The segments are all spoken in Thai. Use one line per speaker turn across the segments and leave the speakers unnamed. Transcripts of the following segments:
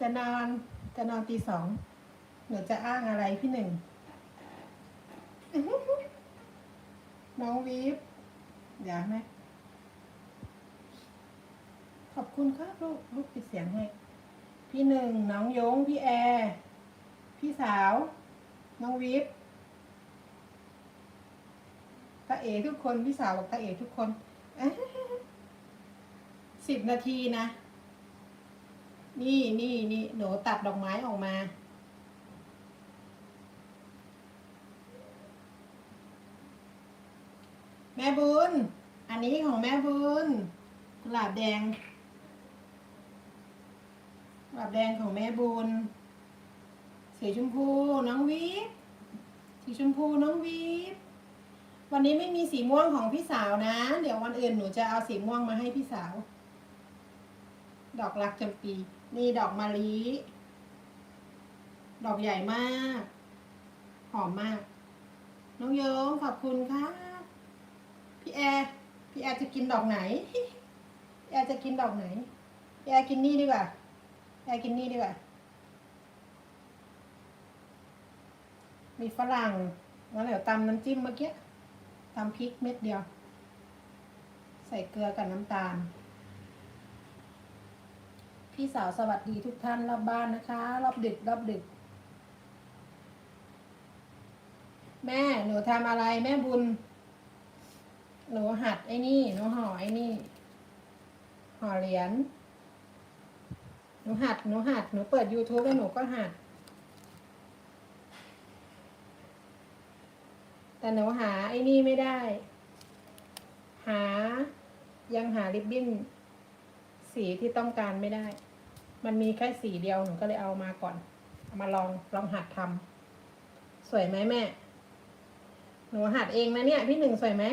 จะนอนจะนอนตีสองหนูจะอ้างอะไรพี่หนึ่ง น้องวีฟเดี๋ยวไหมขอบคุณครับลูกลูกปิดเสียงให้ พี่หนึ่งน้องยงพี่แอร์พี่สาว น้องวีฟตาเอทุกคน พี่สาวบอกตาเอทุกคนสิบนาทีนะ นี่นี่นี่หนูตัดดอกไม้ออกมา แม่บุญ อันนี้ของแม่บุญกุหลาบแดงกุหลาบแดงของแม่บุญสีชมพูน้องวีฟสีชมพูน้องวีฟวันนี้ไม่มีสีม่วงของพี่สาวนะ เดี๋ยววันอื่นหนูจะเอาสีม่วงมาให้พี่สาว ดอกรักจำปี นี่ดอกมะลิ ดอกใหญ่มาก หอมมาก น้องโยงขอบคุณค่ะพี่แอร์พี่แอร์จะกินดอกไหนพี่แอร์จะกินดอกไหนพี่แอร์กินนี่ดีกว่าพี่แอร์กินนี่ดีกว่า มีฝรั่งแล้วเดี๋ยวตำน้ำจิ้มเมื่อกี้ตำพริกเม็ดเดียว ใส่เกลือกับน้ำตาล พี่สาวสวัสดีทุกท่านรอบบ้านนะคะ รอบดึกรอบดึก แม่หนูทำอะไรแม่บุญ หนูหัดไอ้นี่หนูห่อไอ้นี่ห่อเหรียญหนูหัดหนูหัดหนูเปิด YouTube แล้วหนูก็หัด แต่หนูหาไอ้นี่ไม่ได้ หายังหาริบบิ้น สีที่ต้องการไม่ได้ มันมีแค่สีเดียวหนูก็เลยเอามาก่อน เอามาลองลองหัดทำสวยไหมแม่ หนูหัดเองนะเนี่ย พี่หนึ่งสวยไหม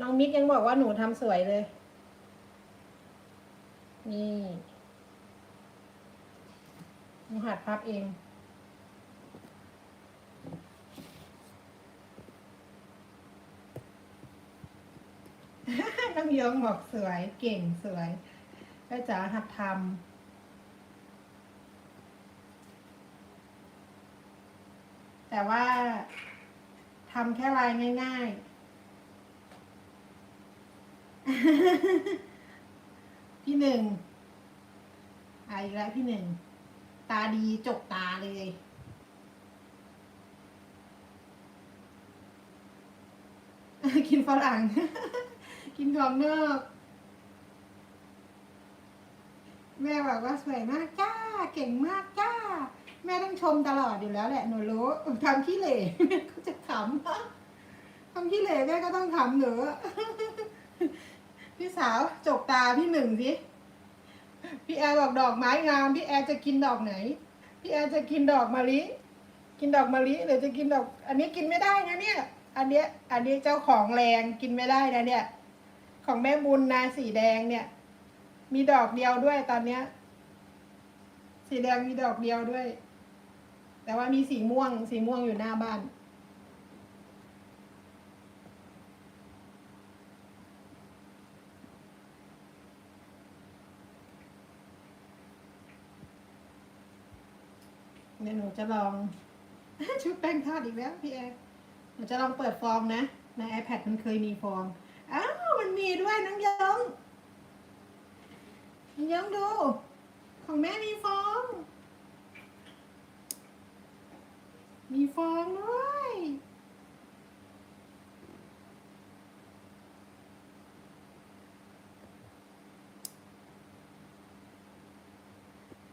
น้องมิกยังบอกว่าหนูทำสวยเลย นี่หนูหัดพับเอง น้องยองบอกสวยเก่งสวยก็จะหัดทำแต่ว่าทำแค่ลายง่าย ๆ พี่หนึ่งอะอีกแล้วพี่หนึ่ง ตาดีจกตาเลย กินฝรั่ง กินของนอก แม่บอกว่าสวยมากจ้า เก่งมากจ้า แม่ต้องชมตลอดอยู่แล้วแหละ หนูรู้ทำขี้เหร่แม่ก็จะขำทำขี้เหร่แม่ก็ต้องขำหนูพี่สาวจกตาพี่หนึ่งสิ พี่แอร์บอกดอกไม้งาม พี่แอร์จะกินดอกไหน พี่แอร์จะกินดอกมะลิ กินดอกมะลิหรือจะกินดอก อันนี้กินไม่ได้นะเนี่ย อันเนี้ย อันนี้เจ้าของแรงกินไม่ได้นะเนี่ย ของแม่บุญนะสีแดงเนี่ย มีดอกเดียวด้วยตอนเนี้ย สีแดงมีดอกเดียวด้วย แต่ว่ามีสีม่วง สีม่วงอยู่หน้าบ้าน เดี๋ยวหนูจะลอง ชุบแป้งทอดอีกแล้วพี่แอร์หนูจะลองเปิดฟองนะ ใน iPad มันเคยมีฟอง มีด้วยน้องยงน้องยงดู ของแม่มีฟอง มีฟองด้วย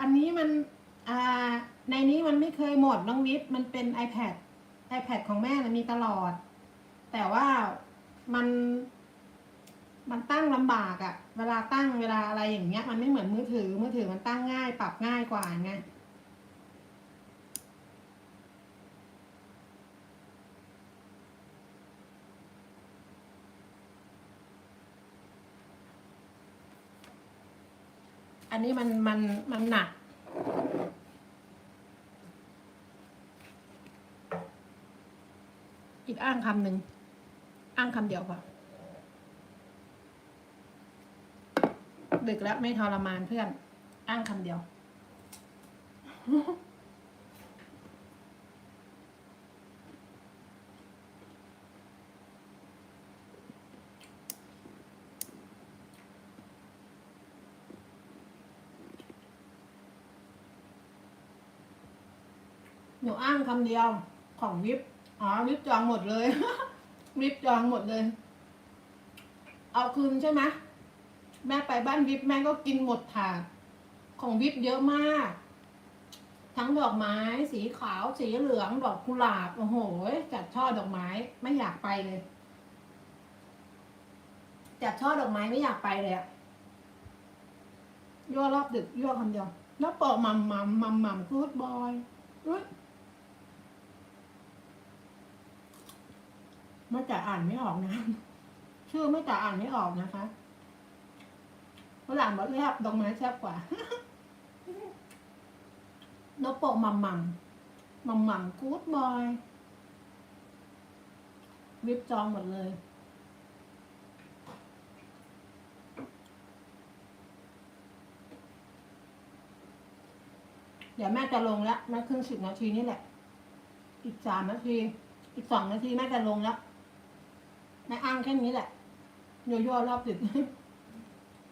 อันนี้มันในนี้มันไม่เคยหมดน้องวิทย์มันเป็น iPad iPad ของแม่นะมีตลอด แต่ว่ามัน มันตั้งลำบากอะเวลาตั้งเวลาอะไรอย่างเงี้ย มันไม่เหมือนมือถือ มือถือมันตั้งง่าย ปรับง่ายกว่าไงอันนี้มันมันมันหนัก อีกอ้างคำหนึ่งอ้างคำเดียวพอ ดึกแล้วไม่ทรมานเพื่อน อ้างคำเดียว หนูอ้างคำเดียวของวิปอ๋อวิปจองหมดเลย วิปจองหมดเลย เอาคืนใช่ไหม แม่ไปบ้านวิปแม่ก็กินหมดถาดของวิปเยอะมาก ทั้งดอกไม้สีขาวสีเหลืองดอกกุหลาบโอ้โหจัดช่อดอกไม้ไม่อยากไปเลยจัดช่อดอกไม้ไม่อยากไปเลยอะยั่วรอบดึกยั่วคำเดียวแล้วปอกมัมมัมมัมมัมกูดบอยอุ๊ยไม่แต่อ่านไม่ออกนะชื่อไม่แต่อ่านไม่ออกนะคะ ฝรั่งบอกแลบดอกไม้แซ่บกว่านกโปะมัมมัมมัมมัมกู๊ดบอยวิบจองหมดเลยเดี๋ยวแม่จะลงแล้วแม่ครึ่งสิบนาทีนี่แหละ อีกสามนาที อีกสองนาทีแม่จะลงแล้วแม่อ้างแค่นี้แหละโยโย่รอบดึก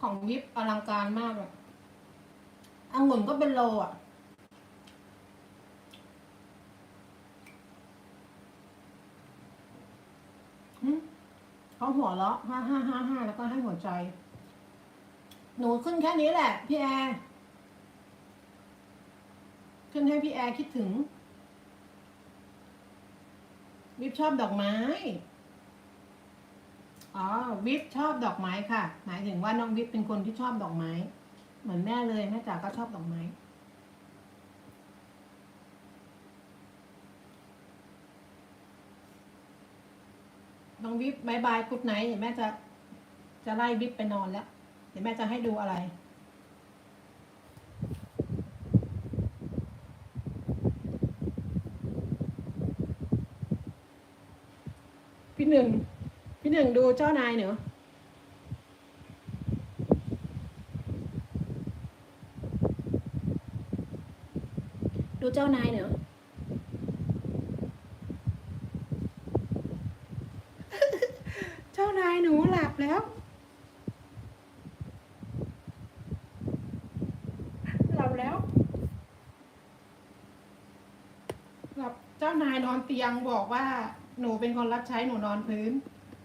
ของวิบอลังการมากเลยองุ่นก็เป็นโลอะหึเขาหัวเราะห้าห้าห้าห้าแล้วก็ให้หัวใจ หนูขึ้นแค่นี้แหละ พี่แอร์ขึ้นให้พี่แอร์คิดถึงวิบชอบดอกไม้ อ๋อวิบชอบดอกไม้ค่ะ หมายถึงว่าน้องวิบเป็นคนที่ชอบดอกไม้ เหมือนแม่เลยแม่จ๋าก็ชอบดอกไม้น้องวิบบายบายกุดไนเดี๋ยวแม่จะจะไล่วิบไปนอนแล้ว เดี๋ยวแม่จะให้ดูอะไร พี่หนึ่ง หนึ่งดูเจ้านายเหนือดูเจ้านายเหนือเจ้านายหนูหลับแล้ว หลับแล้ว หลับเจ้านายนอนเตียงบอกว่าหนูเป็นคนรับใช้หนูนอนพื้น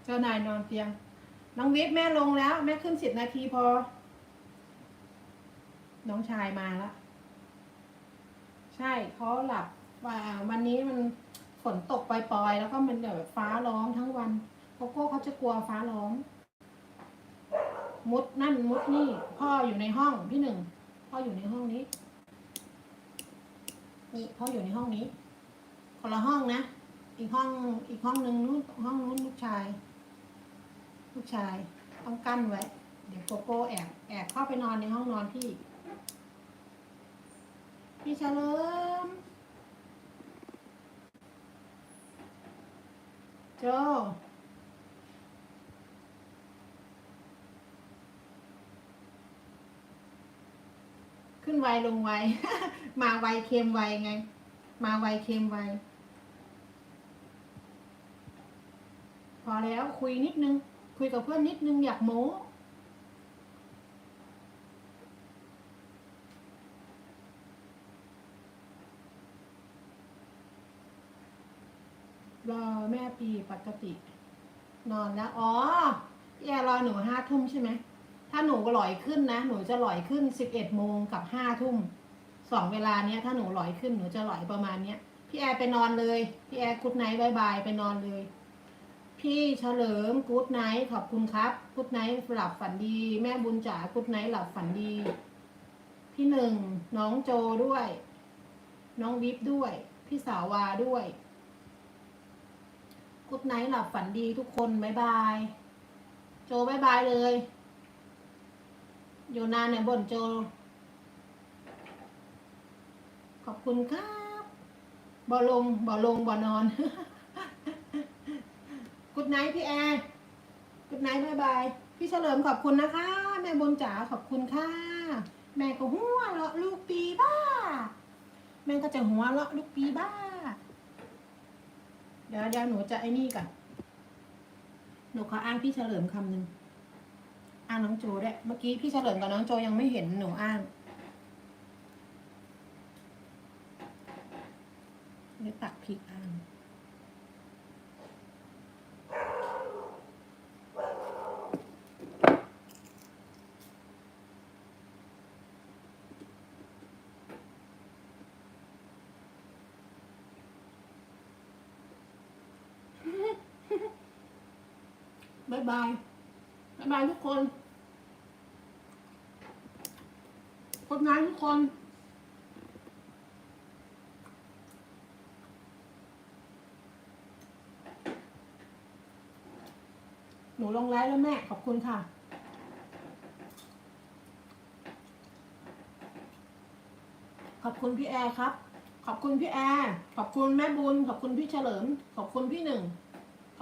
เจ้านายนอนเตียง น้องวิทย์แม่ลงแล้ว แม่ขึ้นสิบนาทีพอ น้องชายมาแล้ว ใช่เขาหลับว่าวันนี้มันฝนตกปล่อยๆ แล้วก็มันแบบฟ้าร้องทั้งวันโกโก้เขาจะกลัวฟ้าร้อง มุดนั่นมุดนี่ พ่ออยู่ในห้องพี่หนึ่ง พ่ออยู่ในห้องนี้ นี่พ่ออยู่ในห้องนี้คนละห้องนะ อีกห้องอีกห้องหนึ่งนู้นห้องนู้นลูกชาย ลูกชาย ต้องกั้นไว้ เดี๋ยวโกโก้แอบแอบเข้าไปนอนในห้องนอนพี่ พี่เฉลิมโจขึ้นไวลงไว มาไวเค็มไวไง มาไวเค็มไว พอแล้วคุยนิดนึง คุยกับเพื่อนนิดนึงอยากโม้รอแม่ปีปกติ นอนแล้ว อ๋อพี่แอร์รอหนูห้าทุ่มใช่ไหม ถ้าหนูหลอยขึ้นนะ หนูจะหลอยขึ้นสิบเอ็ดโมงกับห้าทุ่มสองเวลาเนี้ย ถ้าหนูหลอยขึ้นหนูจะหลอยประมาณเนี้ย พี่แอร์ไปนอนเลย พี่แอร์กุดไนท์บายบายไปนอนเลย พี่เฉลิมกู๊ดไนท์ขอบคุณครับกู๊ดไนท์หลับฝันดี แม่บุญจ๋ากู๊ดไนท์หลับฝันดี พี่หนึ่งน้องโจด้วย น้องวิบด้วย พี่สาวาด้วยกู๊ดไนท์หลับฝันดีทุกคนบายบาย โจบายบายเลยอยู่นานเนี่ยบ่นโจ ขอบคุณครับบ่ลงบ่ลงบ่นอน กุดไนท์พี่แอร์กุดไนท์บายบาย พี่เฉลิมขอบคุณนะคะ แม่บุญจ๋าขอบคุณค่ะ แม่ก็หัวเราะลูกปีบ้า แม่ก็จะหัวเราะลูกปีบ้า เดี๋ยวเดี๋ยวหนูจะไอ้นี่ก่อนหนูขออ้างพี่เฉลิมคำหนึ่งอ้างน้องโจได้วยเมื่อกี้พี่เฉลิมกับน้องโจยังไม่เห็นหนูอ้างเดี๋ยวตักพริกอ้าง บายบายบายบายทุกคนกดน้ำทุกคนหนูลงไลฟ์แล้วแม่ ขอบคุณค่ะ ขอบคุณพี่แอร์ครับ ขอบคุณพี่แอร์ ขอบคุณแม่บุญ ขอบคุณพี่เฉลิม ขอบคุณพี่หนึ่ง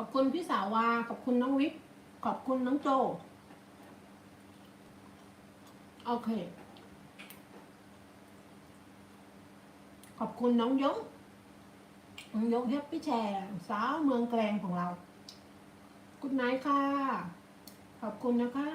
อบคุณพี่สาวา ขอบคุณน้องวิทย์ขอบคุณน้องโจ โอเค ขอบคุณน้องยงน้องยงแฮปปี้แชร์สาวเมืองแกลงของเรากุดไนท์ค่ะ ขอบคุณนะคะ